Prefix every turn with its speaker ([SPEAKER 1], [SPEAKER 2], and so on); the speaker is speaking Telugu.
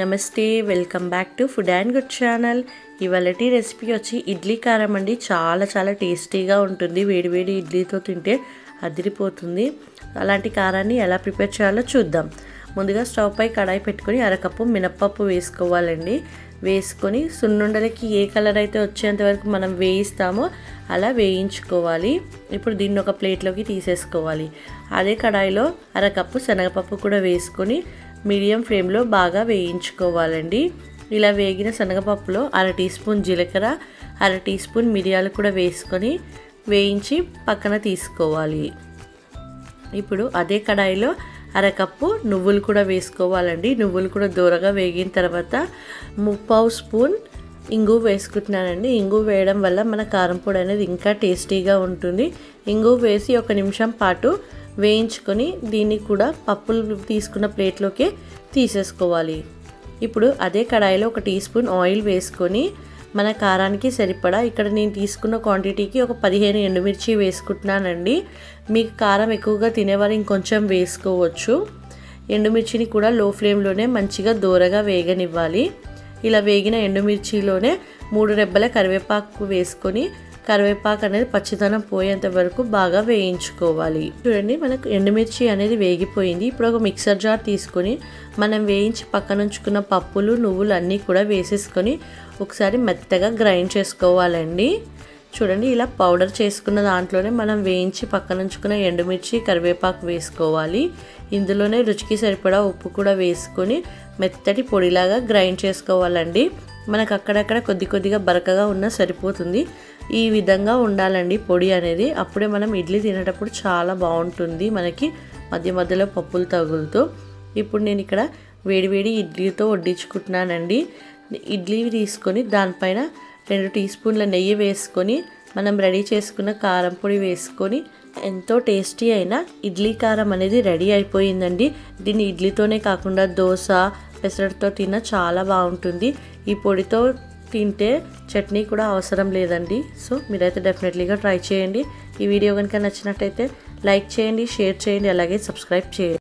[SPEAKER 1] నమస్తే welcome back to food and good channel. ఇవాళటి recipe వచ్చి ఇడ్లీ కారం అండి. చాలా చాలా టేస్టీగా ఉంటుంది. వేడివేడి ఇడ్లీతో తింటే అదిరిపోతుంది. అలాంటి కారాన్ని ఎలా ప్రిపేర్ చేయాలో చూద్దాం. ముందుగా స్టవ్ పై కడాయి పెట్టుకొని అరకప్పు మినప్పప్పు వేసుకోవాలండి. వేసుకొని సున్నుండలకి ఏ కలర్ అయితే వచ్చేంత వరకు మనం వేయిస్తామో అలా వేయించుకోవాలి. ఇప్పుడు దీన్ని ఒక ప్లేట్లోకి తీసేసుకోవాలి. అదే కడాయిలో అరకప్పు శనగపప్పు కూడా వేసుకొని మీడియం ఫ్లేమ్లో బాగా వేయించుకోవాలండి. ఇలా వేగిన శనగపప్పులో అర టీ స్పూన్ జీలకర్ర అర టీ స్పూన్ మిరియాలు కూడా వేసుకొని వేయించి పక్కన తీసుకోవాలి. ఇప్పుడు అదే కడాయిలో అరకప్పు నువ్వులు కూడా వేసుకోవాలండి. నువ్వులు కూడా దూరగా వేగిన తర్వాత ముప్పావు స్పూన్ ఇంగు వేసుకుంటున్నానండి. ఇంగు వేయడం వల్ల మన కారం పొడి అనేది ఇంకా టేస్టీగా ఉంటుంది. ఇంగు వేసి ఒక నిమిషం పాటు వేయించుకొని దీన్ని కూడా పప్పులు తీసుకున్న ప్లేట్లోకి తీసేసుకోవాలి. ఇప్పుడు అదే కడాయిలో ఒక టీ స్పూన్ ఆయిల్ వేసుకొని మన కారానికి సరిపడా ఇక్కడ నేను తీసుకున్న క్వాంటిటీకి ఒక పదిహేను ఎండుమిర్చి వేసుకుంటున్నానండి. మీకు కారం ఎక్కువగా తినేవారు ఇంకొంచెం వేసుకోవచ్చు. ఎండుమిర్చిని కూడా లో ఫ్లేమ్లోనే మంచిగా దూరగా వేగనివ్వాలి. ఇలా వేగిన ఎండుమిర్చిలోనే మూడు రెబ్బల కరివేపాకు వేసుకొని కరివేపాకు అనేది పచ్చిదనం పోయేంత వరకు బాగా వేయించుకోవాలి. చూడండి మనకు ఎండుమిర్చి అనేది వేగిపోయింది. ఇప్పుడు ఒక మిక్సర్ జార్ తీసుకొని మనం వేయించి పక్కన ఉంచుకున్న పప్పులు నువ్వులు అన్నీ కూడా వేసేసుకొని ఒకసారి మెత్తగా గ్రైండ్ చేసుకోవాలండి. చూడండి ఇలా పౌడర్ చేసుకున్న దాంట్లోనే మనం వేయించి పక్కన ఉంచుకున్న ఎండుమిర్చి కరివేపాకు వేసుకోవాలి. ఇందులోనే రుచికి సరిపడా ఉప్పు కూడా వేసుకొని మెత్తటి పొడిలాగా గ్రైండ్ చేసుకోవాలండి. మనకు అక్కడక్కడ కొద్ది కొద్దిగా బరకగా ఉన్నా సరిపోతుంది. ఈ విధంగా ఉండాలండి పొడి అనేది. అప్పుడే మనం ఇడ్లీ తినేటప్పుడు చాలా బాగుంటుంది మనకి మధ్య మధ్యలో పప్పులు తగులుతూ. ఇప్పుడు నేను ఇక్కడ వేడివేడి ఇడ్లీతో వడ్డించుకుంటున్నానండి. ఇడ్లీ తీసుకొని దానిపైన రెండు టీ స్పూన్ల నెయ్యి వేసుకొని మనం రెడీ చేసుకున్న కారం పొడి వేసుకొని ఎంతో టేస్టీ అయిన ఇడ్లీ కారం అనేది రెడీ అయిపోయిందండి. దీన్ని ఇడ్లీతోనే కాకుండా దోశ పెసరట్తో తిన్న చాలా బాగుంటుంది. ఈ పొడితో తింటే చట్నీ కూడా అవసరం లేదండి. సో మీరైతే డెఫినెట్లీగా ట్రై చేయండి. ఈ వీడియో కనుక నచ్చినట్టయితే లైక్ చేయండి షేర్ చేయండి అలాగే సబ్స్క్రైబ్ చేయండి.